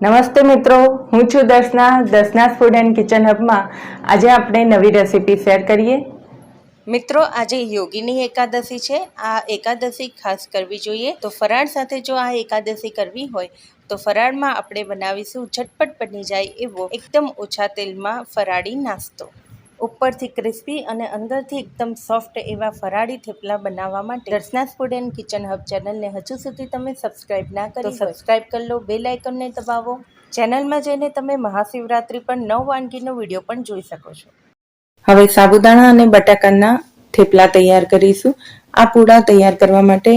નમસ્તે મિત્રો, હું છું Darshana Darshana food and kitchen હબમાં આજે આપણે નવી રેસીપી શેર કરીએ. મિત્રો, આજે યોગીની એકાદશી છે. આ એકાદશી ખાસ કરવી જોઈએ. તો ફરાળ સાથે જો આ એકાદશી કરવી હોય, તો ફરાળમાં આપણે બનાવીશું ઝટપટ બની જાય એવો એકદમ ઓછા તેલમાં ફરાળી નાસ્તો. ઉપરથી ક્રિસ્પી અને અંદરથી એકદમ સોફ્ટ એવા ફરાળી થેપલા બનાવવા માટે Darshana food and kitchen hub ચેનલને હજુ સુધી તમે સબસ્ક્રાઇબ ના કરી સબસ્ક્રાઇબ કરી લો બેલ આઇકનને દબાવો. ચેનલમાં જઈને તમે મહાશિવરાત્રિ પર નવ વાનગીનો વીડિયો પણ જોઈ શકો છો. હવે સાબુદાણા અને બટાકાના થેપલા તૈયાર કરીશું. આ પૂડા તૈયાર કરવા માટે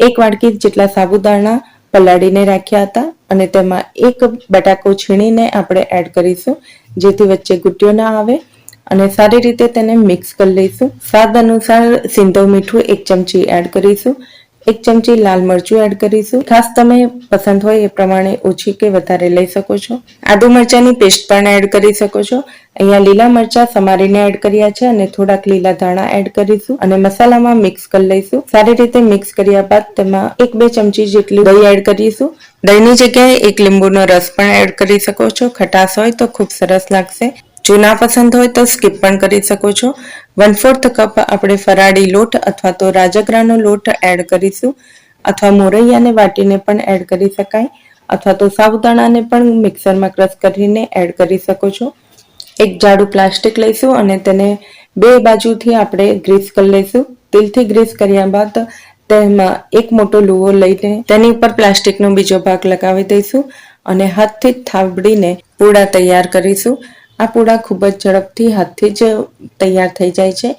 એક વાડકી જેટલા સાબુદાણા પલાળીને રાખ્યા હતા અને તેમાં એક બટાકો છીણીને આપણે એડ કરીશું જેથી વચ્ચે ગુટ્યો ના આવે. અને સારી રીતે તેને મિક્સ કરી લઈશું. સ્વાદ અનુસાર સિંધવ મીઠું એક ચમચી એડ કરીશું. એક ચમચી લાલ મરચું એડ કરીશું. ખાસ તમે પસંદ હોય એ પ્રમાણે ઓછી કે વધારે લઈ શકો છો. આદુ મરચાંની પેસ્ટ પણ એડ કરી શકો છો. અહીંયા લીલા મરચા સમારીને એડ કર્યા છે અને થોડાક લીલા ધાણા એડ કરીશું. અને મસાલામાં મિક્સ કરી લઈશું. સારી રીતે મિક્સ કર્યા બાદ તેમાં એક બે ચમચી જેટલી દહીં એડ કરીશું. દહીંની જગ્યાએ એક લીંબુનો રસ પણ એડ કરી શકો છો. ખટાશ હોય તો ખૂબ સરસ લાગશે. જો ના પસંદ હોય તો સ્કીપ પણ કરી શકો છો. વન ફોર્થ કપ આપણે ફરાળી લોટ અથવા તો રાજગરાનો લોટ એડ કરીશું. અથવા મોરૈયાને વાટીને પણ એડ કરી શકાય. અથવા તો સાબુદાણાને પણ મિક્સરમાં ક્રશ કરીને એડ કરી શકો છો. એક જાડું પ્લાસ્ટિક લઈશું અને તેને બે બાજુથી આપણે ગ્રીસ કરી લઈશું. તેલથી ગ્રીસ કર્યા બાદ તેમાં એક મોટો લુવો લઈને તેની ઉપર પ્લાસ્ટિકનો બીજો ભાગ લગાવી દઈશું. અને હાથથી થાબડીને પૂડા તૈયાર કરીશું. આ પૂડા ખૂબ જ ઝડપથી હાથથી જ તૈયાર થઈ જાય છે.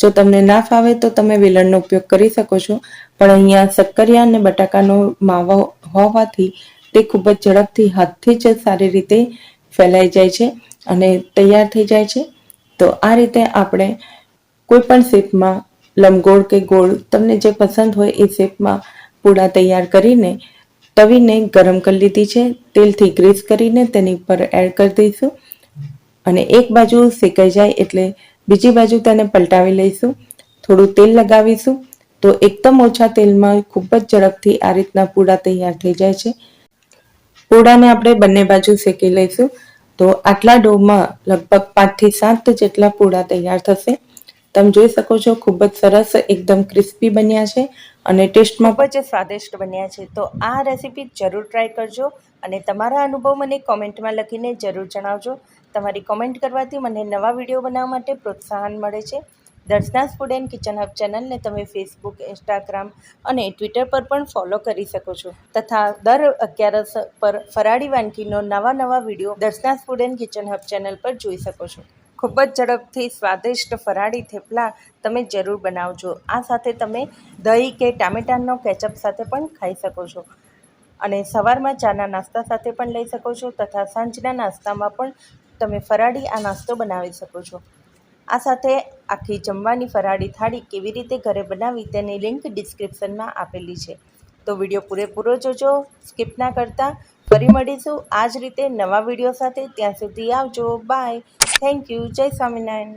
જો તમને ના ફાવે તો તમે વેલણનો ઉપયોગ કરી શકો છો. પણ અહીંયા શક્કરિયા અને બટાકાનો માવો હોવાથી તે ખૂબ જ ઝડપથી હાથથી જ સારી રીતે ફેલાઈ જાય છે અને તૈયાર થઈ જાય છે. તો આ રીતે આપણે કોઈપણ શેપમાં લંબગોળ કે ગોળ તમને જે પસંદ હોય એ શેપમાં પૂડા તૈયાર કરીને તવીને ગરમ કરી લીધી છે. તેલથી ગ્રીસ કરીને તેની ઉપર એડ કરી દઈશું. અને એક બાજુ શેકાઈ જાય એટલે બીજી બાજુ તેને પલટાવી લઈશું. થોડું તેલ લગાવીશું. તો એકદમ ઓછા તેલમાં ખૂબ જ ઝડપથી આ રીતના પૂડા તૈયાર થઈ જાય છે. પૂડાને આપણે બંને બાજુ શેકી લઈશું. તો આટલા ડોમાં લગભગ પાંચથી સાત જેટલા પૂડા તૈયાર થશે. તમે જોઈ શકો છો, ખૂબ જ સરસ, એકદમ ક્રિસ્પી બન્યા છે અને ટેસ્ટમાં ખૂબ જ સ્વાદિષ્ટ બન્યા છે. તો આ રેસીપી જરૂર ટ્રાય કરજો અને તમારા અનુભવ મને કોમેન્ટમાં લખીને જરૂર જણાવજો. તમારી કોમેન્ટ કરવાથી મને નવા વીડિયો બનાવવા માટે પ્રોત્સાહન મળે છે. Darshana food and kitchen hub ચેનલને તમે ફેસબુક ઇન્સ્ટાગ્રામ અને ટ્વિટર પર પણ ફોલો કરી શકો છો. તથા દર અગિયારસ પર ફરાળી વાનગીનો નવા નવા video Darshana's food and kitchen hub channel પર જોઈ શકો છો. ખૂબ જ ઝડપથી સ્વાદિષ્ટ ફરાળી થેપલા તમે જરૂર બનાવજો. આ સાથે તમે દહીં કે ટામેટાનો કેચઅપ સાથે પણ ખાઈ શકો છો. અને સવારમાં ચાના નાસ્તા સાથે પણ લઈ શકો છો તથા સાંજના નાસ્તામાં પણ તમે ફરાળી આ નાસ્તો બનાવી શકો છો. આ સાથે આખી જમવાની ફરાળી થાળી કેવી રીતે ઘરે બનાવી તેની લિંક ડિસ્ક્રિપ્શનમાં આપેલી છે. તો વીડિયો પૂરેપૂરો જોજો, સ્કીપ ના કરતા. ફરી મળીશું આ જ રીતે નવા વીડિયો સાથે. ત્યાં સુધી આવજો. બાય. થેન્ક યુ જય સ્વામિનારાયણ.